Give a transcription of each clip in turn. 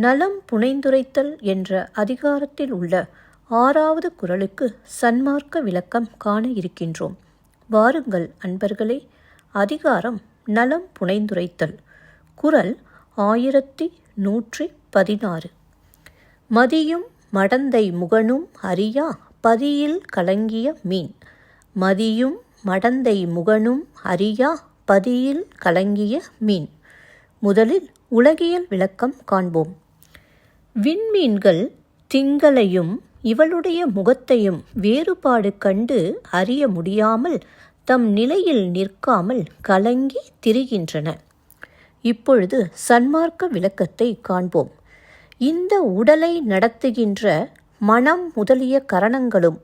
நலம் புனைந்துரைத்தல் என்ற அதிகாரத்தில் உள்ள ஆறாவது குரலுக்கு சன்மார்க்க விளக்கம் காண இருக்கின்றோம். வாருங்கள் அன்பர்களே அதிகாரம் நலம் புனைந்துரைத்தல். குறள் ஆயிரத்தி நூற்றி பதினாறு. மதியும் மடந்தை முகனும் அறியா பதியில் கலங்கிய மீன். மதியும் மடந்தை முகனும் அறியா பதியில் கலங்கிய மீன். முதலில் உலகியல் விளக்கம் காண்போம். விண்மீன்கள் திங்களையும் இவளுடைய முகத்தையும் வேறுபாடு கண்டு அறிய முடியாமல் தம் நிலையில் நிற்காமல் கலங்கி திரிகின்றன. இப்பொழுது சன்மார்க்க விளக்கத்தை காண்போம். இந்த உடலை நடத்துகின்ற மனம் முதலிய கரணங்களும்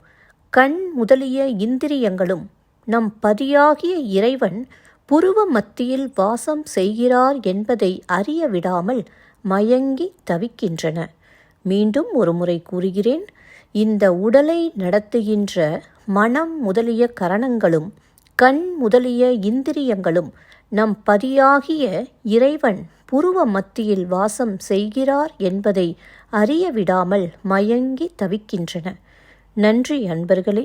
கண் முதலிய இந்திரியங்களும் நம் பதியாகிய இறைவன் புருவ மத்தியில் வாசம் செய்கிறார் என்பதை அறிய விடாமல் மயங்கி தவிக்கின்றன. மீண்டும் ஒருமுறை கூறுகிறேன் இந்த உடலை நடத்துகின்ற மனம் முதலிய கரணங்களும் கண் முதலிய இந்திரியங்களும் நம் பதியாகிய இறைவன் புருவ மத்தியில் வாசம் செய்கிறார் என்பதை அறிய விடாமல் மயங்கி தவிக்கின்றன. நன்றி அன்பர்களே